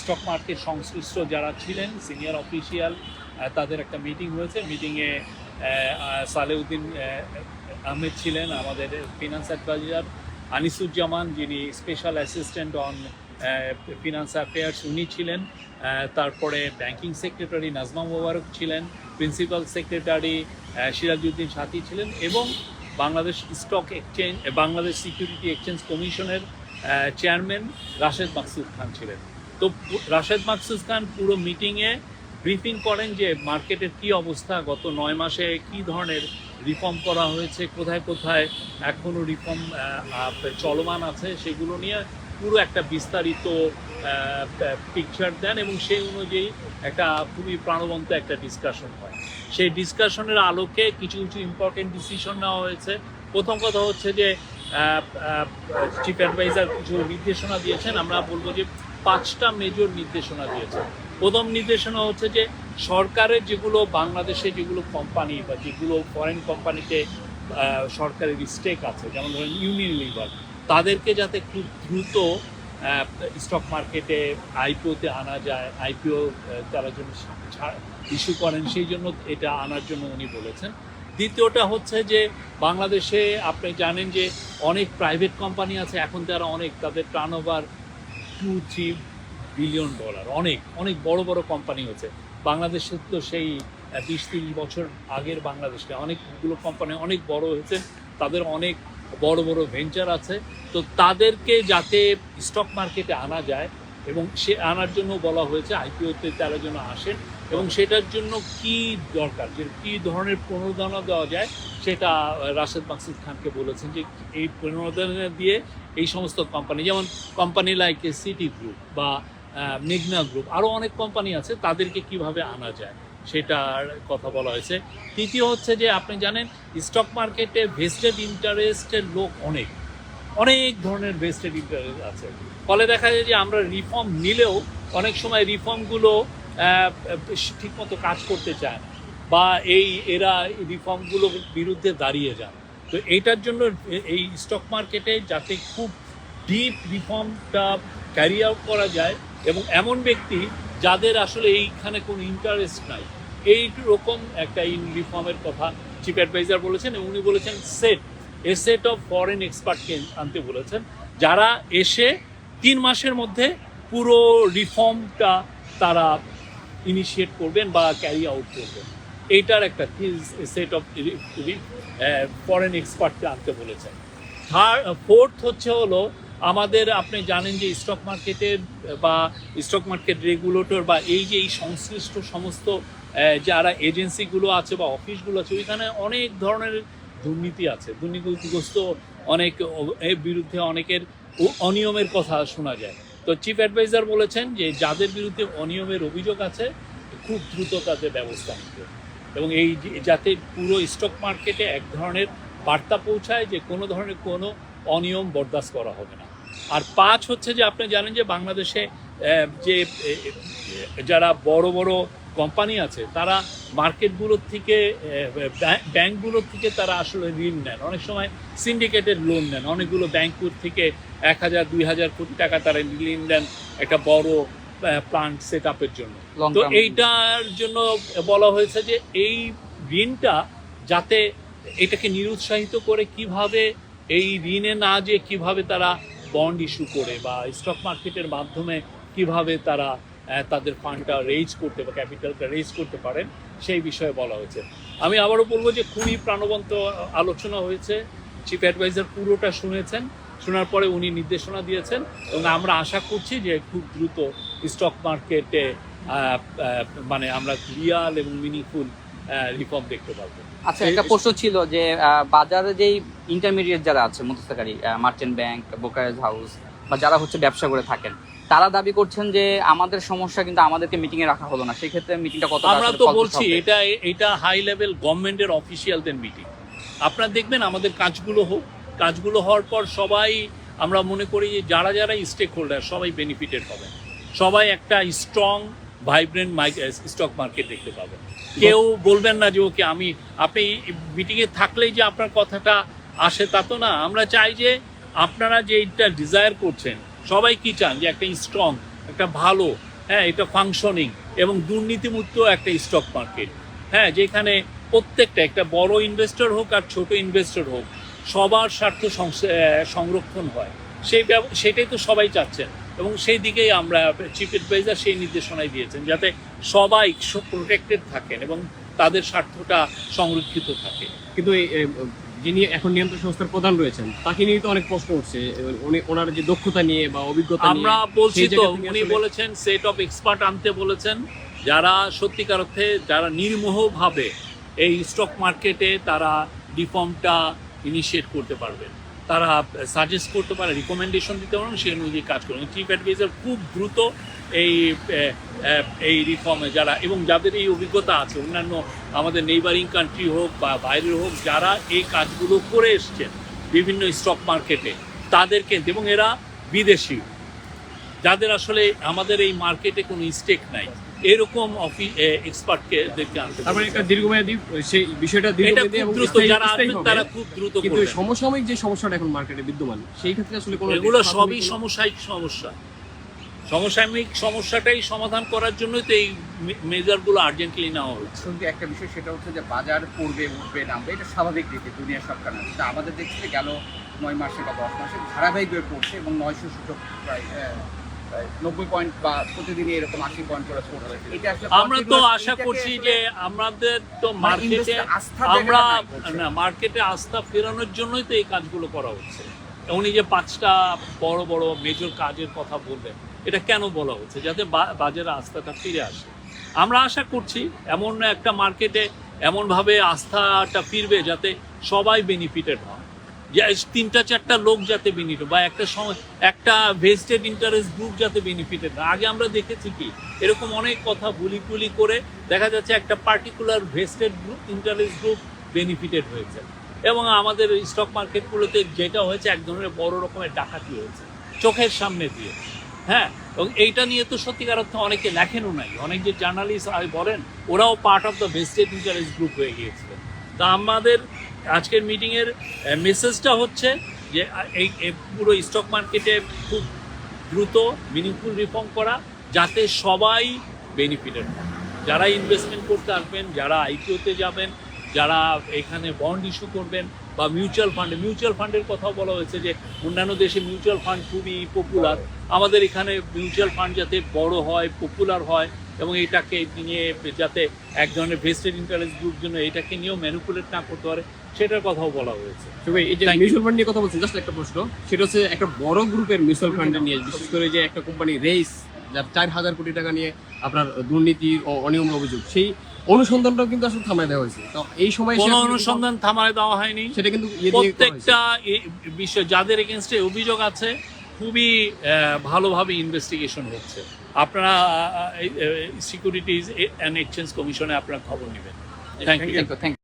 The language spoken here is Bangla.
স্টক মার্কেট সংশ্লিষ্ট যারা ছিলেন সিনিয়র অফিসিয়াল তাদের একটা মিটিং হয়েছে। মিটিংয়ে সালেউদ্দিন আহমেদ ছিলেন, আমাদের ফিনান্স অ্যাডভাইজার আনিসুজ্জামান যিনি special assistant on finance affairs উনি ছিলেন। তারপরে ব্যাংকিং সেক্রেটারি নাজমা মোবারক ছিলেন প্রিন্সিপাল সেক্রেটারি সিরাজউদ্দিন সাথী ছিলেন এবং Bangladesh stock exchange Bangladesh security exchange কমিশনের চেয়ারম্যান রাশেদ মাকসুদ খান ছিলেন। তো রাশেদ মাকসুদ খান পুরো মিটিংয়ে ব্রিফিং করেন যে মার্কেটের কি অবস্থা, গত নয় মাসে কি ধরনের রিফর্ম করা হয়েছে, কোথায় কোথায় এখনও রিফর্ম চলমান আছে সেগুলো নিয়ে পুরো একটা বিস্তারিত পিকচার দেন এবং সেই অনুযায়ী একটা খুবই প্রাণবন্ত একটা ডিসকাশন হয়। সেই ডিসকাশনের আলোকে কিছু কিছু ইম্পর্টেন্ট ডিসিশন নেওয়া হয়েছে। প্রথম কথা হচ্ছে যে চিফ অ্যাডভাইজার কিছু নির্দেশনা দিয়েছেন। আমরা বলব যে পাঁচটা মেজর নির্দেশনা দিয়েছে। প্রথম নির্দেশনা হচ্ছে যে, সরকারের যেগুলো বাংলাদেশে যেগুলো কোম্পানি বা যেগুলো ফরেন কোম্পানিতে সরকারের স্টেক আছে, যেমন ধরেন ইউনিয়ন লিভার তাদেরকে যাতে খুব দ্রুত স্টক মার্কেটে আইপিওতে আনা যায় আইপিও তারা জন্য ইস্যু করেন, সেই জন্য এটা আনার জন্য উনি বলেছেন। দ্বিতীয়টা হচ্ছে যে, বাংলাদেশে আপনি জানেন যে, অনেক প্রাইভেট কোম্পানি আছে, এখন তারা অনেক তাদের turn over two three billion dollar. অনেক অনেক বড় বড় কোম্পানি হয়েছে বাংলাদেশের তো সেই বিশ, তিরিশ বছর আগের বাংলাদেশে অনেকগুলো কোম্পানি অনেক বড় হয়েছে। তাদের অনেক বড় বড় ভেঞ্চার আছে। তো তাদেরকে যাতে স্টক মার্কেটে আনা যায় এবং সে আনার জন্য বলা হয়েছে আইপিওতে তারা যেন আসেন এবং সেটার জন্য কি দরকার? যে কী ধরনের প্রণোদনা দেওয়া যায়, সেটা রাশেদ মাকসুদ খানকে বলেছেন যে এই প্রণোদনা দিয়ে এই সমস্ত কোম্পানি যেমন company like A city group বা মেঘনা গ্রুপ আরও অনেক কোম্পানি আছে, তাদেরকে কীভাবে আনা যায় সেটার কথা বলা হয়েছে। তৃতীয় হচ্ছে যে, আপনি জানেন স্টক মার্কেটে ভেস্টেড ইন্টারেস্টের লোক অনেক। অনেক ধরনের ভেস্টেড ইন্টারেস্ট আছে। ফলে দেখা যায় যে, আমরা রিফর্ম নিলেও অনেক সময় রিফর্মগুলো ঠিকমতো কাজ করতে চায় না। বা এই এরা রিফর্মগুলোর বিরুদ্ধে দাঁড়িয়ে যান তো এইটার জন্য এই স্টক মার্কেটে যাতে খুব ডিপ রিফর্মটা ক্যারি আউট করা যায় এবং এমন ব্যক্তি যাদের আসলে এইখানে কোনো ইন্টারেস্ট নাই। এই রকম একটা ইন রিফর্মের কথা চিফ অ্যাডভাইজার বলেছেন উনি বলেছেন set a set of foreign এক্সপার্টকে আনতে বলেছেন। যারা এসে তিন মাসের মধ্যে পুরো রিফর্মটা তারা ইনিশিয়েট করবেন বা ক্যারি আউট করবেন। এইটার একটা সেট অফ ফরেন এক্সপার্টকে আনতে বলেছেন থার্ড ফোর্থ হচ্ছে হলো, আমাদের আপনি জানেন যে স্টক মার্কেটের বা স্টক মার্কেট রেগুলেটর বা এই যে এই সংশ্লিষ্ট সমস্ত যারা এজেন্সিগুলো আছে বা অফিসগুলো আছে, ওইখানে অনেক ধরনের দুর্নীতি আছে। দুর্নীতিগ্রস্ত অনেক, এর বিরুদ্ধে অনেকের অনিয়মের কথা শোনা যায়। তো চিফ অ্যাডভাইজার বলেছেন যে যাদের বিরুদ্ধে অনিয়মের অভিযোগ আছে, খুব দ্রুত তাদের ব্যবস্থা নিতে। এবং এই যাতে পুরো স্টক মার্কেটে এক ধরনের বার্তা পৌঁছায় যে কোনো ধরনের কোনো অনিয়ম বরদাস্ত করা হবে না আর পাঁচ হচ্ছে যে আপনি জানেন যে বাংলাদেশে যে যারা বড় বড় কোম্পানি আছে তারা মার্কেটগুলোর থেকে ব্যাংকগুলোর থেকে তারা আসলে ঋণ নেন। অনেক সময় সিন্ডিকেটেড লোন নেন। অনেকগুলো ব্যাংকুর থেকে এক হাজার দুই হাজার কোটি টাকা তারা ঋণ দেন একটা বড় প্লান্ট সেট আপের জন্য। তো এইটার জন্য বলা হয়েছে যে এই ঋণটা যাতে এটাকে নিরুৎসাহিত করে কীভাবে এই ঋণে না যে কীভাবে তারা বন্ড ইস্যু করে বা স্টক মার্কেটের মাধ্যমে কীভাবে তারা তাদের ফান্ডটা রেজ করতে বা ক্যাপিটালটা রেজ করতে পারেন সেই বিষয়ে বলা হয়েছে। আমি আবারও বলব যে খুবই প্রাণবন্ত আলোচনা হয়েছে। চিফ অ্যাডভাইজার পুরোটা শুনেছেন শোনার পরে উনি নির্দেশনা দিয়েছেন এবং আমরা আশা করছি যে খুব দ্রুত স্টক মার্কেটে মানে আমরা রিয়াল এবং মিনিংফুল রিফর্ম দেখতে পাবো। আচ্ছা একটা প্রশ্ন ছিল যে বাজারে যেই ইন্টারমিডিয়েট যারা আছে মধ্যস্থকারী মার্চেন্ট ব্যাংক ব্রোকারেজ হাউস বা যারা হচ্ছে ব্যবসা করে থাকেন তারা দাবি করছেন যে আমাদের সমস্যা কিন্তু আমাদেরকে মিটিং এ রাখা হলো না। সেই ক্ষেত্রে মিটিংটা কত আমরা তো বলছি এটা এটা হাই লেভেল গভর্নমেন্টের অফিসিয়ালদের মিটিং আপনারা দেখবেন আমাদের কাজগুলো হোক কাজগুলো হওয়ার পর সবাই আমরা মনে করি যে যারা যারা স্টেক হোল্ডার সবাই বেনিফিটেড হবেন সবাই একটা স্ট্রং ভাইব্রেন্ট স্টক মার্কেট দেখতে পাবেন। কেউ বলবেন না যে ওকে আমি আপনি মিটিংয়ে থাকলেই যে আপনার কথাটা আসে তা তো না। আমরা চাই যে আপনারা যে এটা ডিজায়ার করছেন সবাই কি চান যে একটা স্ট্রং একটা ভালো হ্যাঁ এটা ফাংশনিং এবং দুর্নীতিমুক্ত একটা স্টক মার্কেট হ্যাঁ যেখানে প্রত্যেকটা, একটা বড় ইনভেস্টর হোক আর ছোট ইনভেস্টর হোক, সবার স্বার্থ সংরক্ষণ হয়। সেই সেটাই তো সবাই চাচ্ছেন এবং সেই দিকেই আমরা চিফ অ্যাডভাইজার সেই নির্দেশনায় দিয়েছেন যাতে সবাই প্রোটেক্টেড থাকেন এবং তাদের স্বার্থটা সংরক্ষিত থাকে। কিন্তু যিনি এখন নিয়ন্ত্রণ সংস্থার প্রধান রয়েছেন তাকে নিয়ে তো অনেক প্রশ্ন উঠছে। উনি ওনার যে দক্ষতা নিয়ে বা অভিজ্ঞতা আমরা বলছি তো উনি বলেছেন সেট অফ এক্সপার্ট আনতে বলেছেন যারা সত্যিকার অর্থে যারা নির্মোহভাবে এই স্টক মার্কেটে তারা ডিফর্মটা ইনিশিয়েট করতে পারবেন। তারা সাজেস্ট করতে পারে রিকমেন্ডেশন দিতে পারেন, সেই অনুযায়ী কাজ করবেন চিফ অ্যাডভাইজার খুব দ্রুত এই এই রিফর্মে যারা, এবং যাদের এই অভিজ্ঞতা আছে, অন্যান্য আমাদের নেইবারিং কান্ট্রি হোক বা বাইরের হোক, যারা এই কাজগুলো করে এসছেন বিভিন্ন স্টক মার্কেটে তাদেরকে, এবং এরা বিদেশি। যাদের আসলে আমাদের এই মার্কেটে কোনো স্টেক নাই এরকম অফি এক্সপার্টকে দেখতে আনতে তারপরে বলেছে। একটা দীর্ঘমেয়াদী সেই বিষয়টা দীর্ঘমেয়াদী এবং দ্রুত যারা আসবেন তারা খুব দ্রুত কিন্তু সমসাময়িক যে সমস্যাটা এখন মার্কেটে বিদ্যমান সেই ক্ষেত্রে আসলে কোনো এগুলো সবই সমসাময়িক সমস্যা। সমসাময়িক সমস্যাটাই সমাধান করার জন্যই তো এই মেজারগুলো আর্জেন্টলি নেওয়া হচ্ছে সঙ্গে একটা বিষয় সেটা হচ্ছে যে বাজার পড়বে উঠবে নামবে এটা স্বাভাবিক রীতি দুনিয়া সরকার না। কিন্তু আমাদের দেখছি যে গেল নয় মাসে বা দশ মাসে ধারাবাহিকভাবে পড়ছে এবং নয়শো সূচক প্রায় নব্বই পয়েন্ট বা প্রতিদিনই এরকম আশি পয়েন্ট করে পড়ছে এটা আসলে আমরা তো আশা করছি যে আমাদের তো মানে মার্কেটে আমরা জায়গাটা নাই বলছে। না মার্কেটে আস্থা ফেরানোর জন্যই তো এই কাজগুলো করা হচ্ছে। উনি যে পাঁচটা বড় বড় মেজর কাজের কথা বললেন এটা কেন বলা হচ্ছে? যাতে বাজারে আস্থাটা ফিরে আসে। আমরা আশা করছি এমন একটা মার্কেটে এমনভাবে আস্থাটা ফিরবে যাতে সবাই বেনিফিটেড হয় তিনটা চারটা লোক যাতে বেনিফিট বা একটা সময় একটা ভেস্টেড ইন্টারেস্ট গ্রুপ যাতে বেনিফিটেড আগে আমরা দেখেছি কি, এরকম অনেক কথা বুলি টুলি করে দেখা যাচ্ছে একটা particular vested group interest group benefited হয়েছে। এবং আমাদের স্টক মার্কেটগুলোতে যেটা হয়েছে, এক ধরনের বড় রকমের ডাকাতি হয়েছে, চোখের সামনে দিয়ে। হ্যাঁ? এবং এইটা নিয়ে তো সত্যিকার অর্থে অনেকে লেখেনও নাই। অনেক যে জার্নালিস্ট বলেন, ওরাও part of the vested interest group হয়ে গিয়েছিলেন তা আমাদের আজকের মিটিংয়ের মেসেজটা হচ্ছে যে এই পুরো স্টক মার্কেটে খুব দ্রুত মিনিংফুল রিফর্ম করা, যাতে সবাই বেনিফিটেড হয়। যারা ইনভেস্টমেন্ট করতে আসবেন, যারা আইপিওতে যাবেন, যারা এখানে বন্ড ইস্যু করবেন বা মিউচুয়াল ফান্ডে মিউচুয়াল ফান্ডের কথাও বলা হয়েছে যে, অন্যান্য দেশে মিউচুয়াল ফান্ড খুবই পপুলার আমাদের এখানে মিউচুয়াল ফান্ড যাতে বড় হয় পপুলার হয় এবং এটাকে নিয়ে যাতে এক ধরনের ভেস্টেড ইন্টারেস্ট গ্রুপ জন্য এটাকে নিয়েও ম্যানিপুলেট না করতে পারে সেটার কথাও বলা হয়েছে। এই যে মিউচুয়াল ফান্ড নিয়ে কথা বলছেন জাস্ট একটা প্রশ্ন। সেটা হচ্ছে একটা বড় গ্রুপের মিউচুয়াল ফান্ড নিয়ে বিশেষ করে যে একটা কোম্পানি রেস যার চার হাজার কোটি টাকা নিয়ে আপনার দুর্নীতি ও অনিয়ম অভিযোগ সেই অনুসন্ধানটাও কিন্তু আসলে থামায় দেওয়া হয়েছে। তো এই সময় কোনো অনুসন্ধান থামায় দেওয়া হয়নি। সেটা কিন্তু ইয়ে। প্রত্যেকটা বিষয় যাদের এগেনস্টে অভিযোগ আছে খুবই আহ, ভালোভাবে ইনভেস্টিগেশন হচ্ছে। আপনারা সিকিউরিটিজ অ্যান্ড এক্সচেঞ্জ কমিশনে আপনারা খবর নেবেন। Thank you thank you